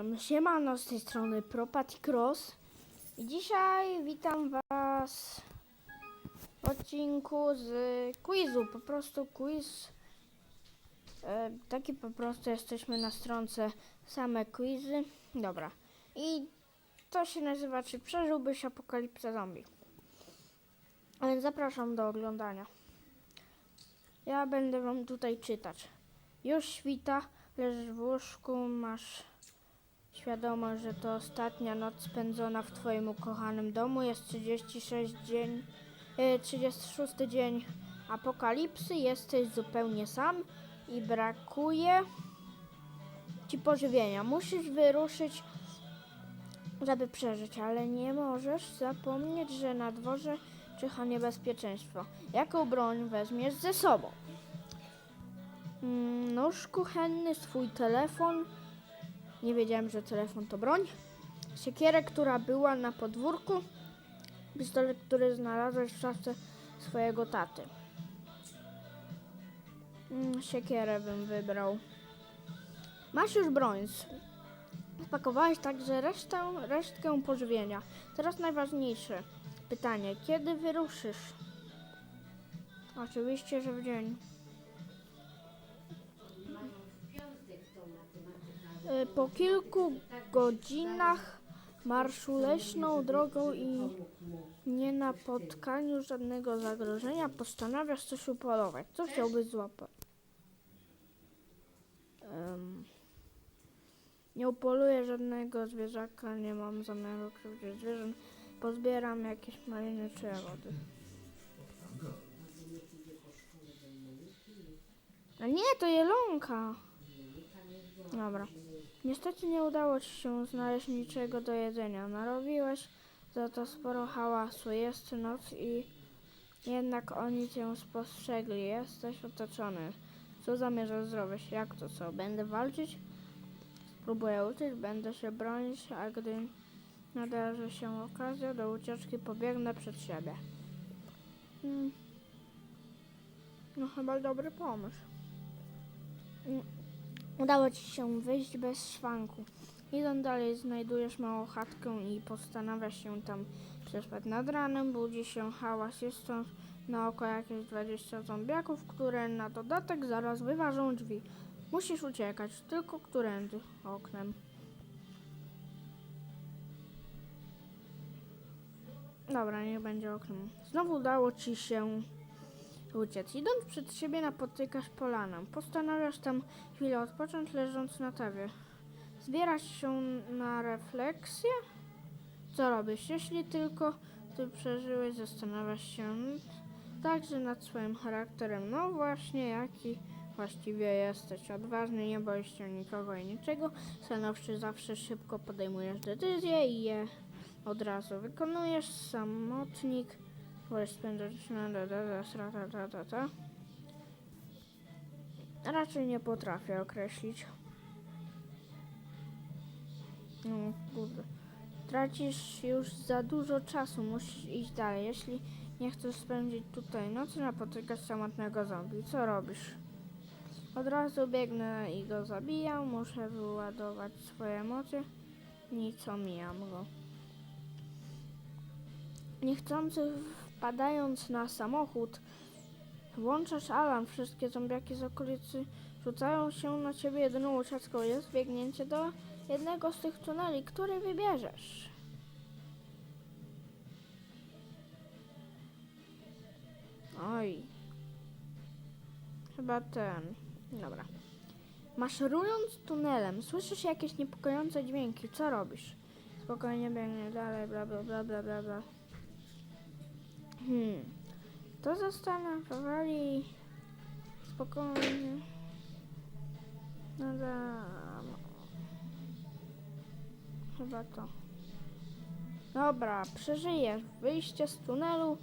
Um, siemano, z tej strony Propati Cross. I dzisiaj witam was w odcinku z quizu, po prostu quiz. E, taki po prostu jesteśmy na stronce same quizy, dobra. I to się nazywa czy przeżyłbyś apokalipsę zombie? A zapraszam do oglądania. Ja będę wam tutaj czytać. Już świta, leżysz w łóżku, masz świadomość, że to ostatnia noc spędzona w twoim ukochanym domu. Jest 36 dzień, e, 36 dzień apokalipsy, jesteś zupełnie sam i brakuje ci pożywienia. Musisz wyruszyć, żeby przeżyć, ale nie możesz zapomnieć, że na dworze czyha niebezpieczeństwo. Jaką broń weźmiesz ze sobą? Mm, Nóż kuchenny, swój telefon. Nie wiedziałem, że telefon to broń. Siekierę, która była na podwórku. Pistolet, który znalazłeś w szafce swojego taty. Mm, Siekierę bym wybrał. Masz już broń. Spakowałeś także resztę, resztkę pożywienia. Teraz najważniejsze pytanie. Kiedy wyruszysz? Oczywiście, że w dzień. Po kilku godzinach marszu leśną drogą i nie napotkaniu żadnego zagrożenia postanawiasz coś upolować. Co chciałbyś złapać? Em, nie upoluję żadnego zwierzaka, nie mam zamiaru krzywdzić zwierząt. Pozbieram jakieś maliny czy jagody. A nie, to jelonka. Dobra. Niestety nie udało ci się znaleźć niczego do jedzenia. Narobiłeś za to sporo hałasu. Jest noc i jednak oni cię spostrzegli. Jesteś otoczony. Co zamierzasz zrobić? Jak to co? Będę walczyć? Spróbuję uciec, będę się bronić, a gdy nadarzy się okazja do ucieczki, pobiegnę przed siebie. Hmm. No chyba dobry pomysł. Udało ci się wyjść bez szwanku. Idąc dalej, znajdujesz małą chatkę i postanawiasz się tam przespać. Nad ranem budzi się hałas. Jest to na oko jakieś 20 zombiaków, które na dodatek zaraz wyważą drzwi. Musisz uciekać, tylko którędy oknem. Dobra, niech będzie oknem. Znowu udało ci się uciec. Idąc przed siebie napotykasz polanę. Postanawiasz tam chwilę odpocząć, leżąc na tawie. Zbierasz się na refleksję? Co robisz? Jeśli tylko ty przeżyłeś, zastanawiasz się także nad swoim charakterem. No właśnie, jaki właściwie jesteś. Odważny, nie boisz się nikogo i niczego. Stanowczy zawsze szybko podejmujesz decyzje i je od razu wykonujesz. Samotnik. Spędzać na da, da, da, ta. Raczej nie potrafię określić. No, kurde. Tracisz już za dużo czasu, musisz iść dalej. Jeśli nie chcesz spędzić tutaj nocy, napotykasz samotnego zombie. Co robisz? Od razu biegnę i go zabijam. Muszę wyładować swoje emocje. Nic, omijam go. Niechcący wpadając na samochód, włączasz alarm. Wszystkie zombiaki z okolicy rzucają się na ciebie. Jedyną ucieczką jest biegnięcie do jednego z tych tuneli, który wybierzesz. Oj. Chyba ten. Dobra. Maszerując tunelem, słyszysz jakieś niepokojące dźwięki. Co robisz? Spokojnie biegnie dalej, bla bla bla bla bla bla. Hmm. To zostanę powoli spokojnie. No da. Chyba to. Dobra, przeżyjesz. Wyjście z tunelu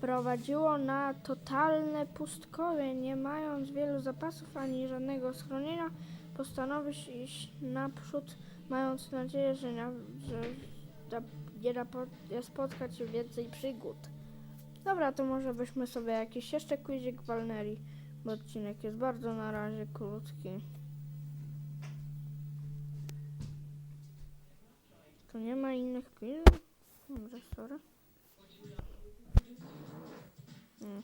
prowadziło na totalne pustkowie. Nie mając wielu zapasów ani żadnego schronienia, postanowisz iść naprzód, mając nadzieję, że, na, że nie nie spotka cię więcej przygód. Dobra, to może byśmy sobie jakiś jeszcze quizik walnęli, bo odcinek jest bardzo na razie krótki. Tu nie ma innych quizów? Dobrze, sorry. Mm.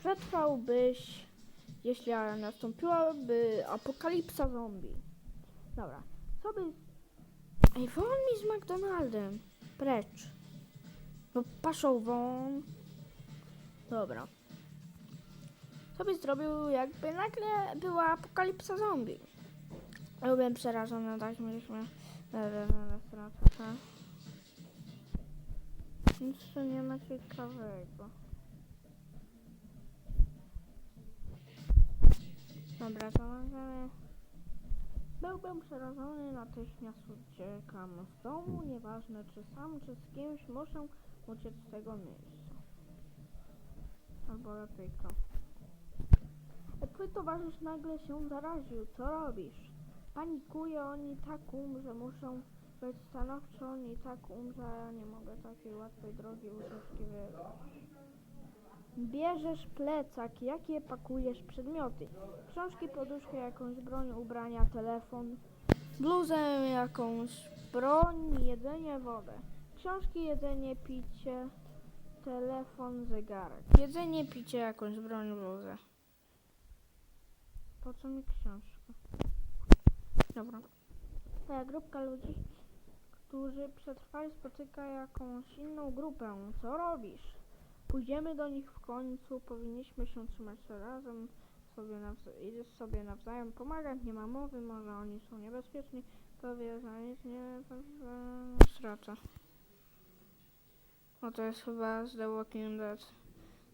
Przetrwałbyś, jeśli nastąpiłaby apokalipsa zombie. Dobra, co by... Ej, won mi z McDonaldem. Precz. No, paszą won. Dobra. Co byś zrobił, jakby nagle była apokalipsa zombie? Ja byłem przerażony, tak mieliśmy. Nic tu nie ma ciekawego. Dobra, to możemy... Byłbym przerażony, natychmiast uciekam z domu, nieważne czy sam, czy z kimś, muszę uciec z tego miejsca. Albo lepiej to. Twój towarzysz nagle się zaraził, co robisz? Panikuje, oni tak umrze, muszą być stanowczy, oni tak umrze, a ja nie mogę takiej łatwej drogi ucieczki wybrać. Bierzesz plecak, jakie pakujesz przedmioty? Książki, poduszkę, jakąś broń, ubrania, telefon, bluzę, jakąś broń, jedzenie, wodę. Książki, jedzenie, picie, telefon, zegarek. Jedzenie, picie, jakąś broń, bluzę. Po co mi książka? Dobra. Ta grupka ludzi, którzy przetrwali, spotyka jakąś inną grupę. Co robisz? Pójdziemy do nich w końcu, powinniśmy się trzymać razem, sobie, nawza- i sobie nawzajem pomagać, nie ma mowy, może oni są niebezpieczni, to że nic nie strata. No to jest chyba z The Walking Dead.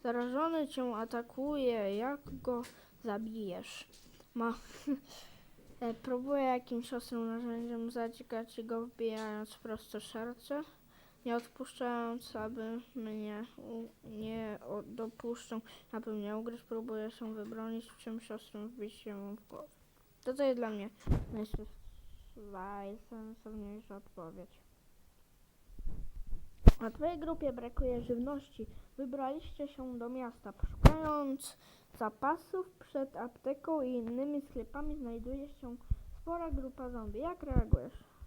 Zarażony cię atakuje, jak go zabijesz? Ma... E, Próbuję jakimś ostrym narzędziem zadźgać go, wbijając prosto serce. Nie odpuszczając, aby mnie u, nie o, dopuszczą, aby mnie ugryźć, próbuję się wybronić, w czymś ostrym wbić się w głowę. To to jest dla mnie najsensowniejsza odpowiedź. Na twojej grupie brakuje żywności. Wybraliście się do miasta, szukając zapasów przed apteką i innymi sklepami znajduje się spora grupa zombie. Jak reagujesz?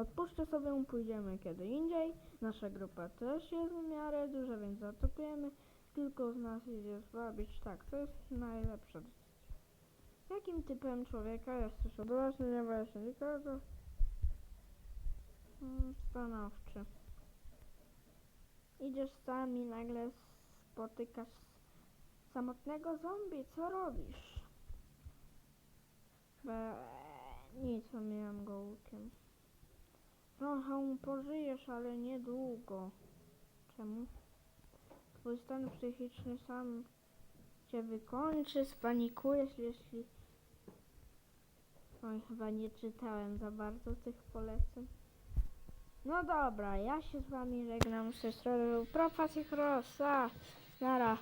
Odpuszczę sobie, pójdziemy kiedy indziej. Nasza grupa też jest w miarę duża, więc zaatakujemy. Kilku z nas idzie zwabić. Tak, to jest najlepsza decyzja. Jakim typem człowieka jesteś? Odważny, nie boję się nikogo. Mm, Stanowczy. Idziesz sami, nagle spotykasz samotnego zombie. Co robisz? Be, nic, omijam go łukiem. Trochę pożyjesz, ale niedługo. Czemu? Twój stan psychiczny sam cię wykończy, spanikujesz, jeśli... Oj, chyba nie czytałem za bardzo tych poleceń. No dobra, ja się z wami żegnam z tej strony. Profacy Crossa. Nara.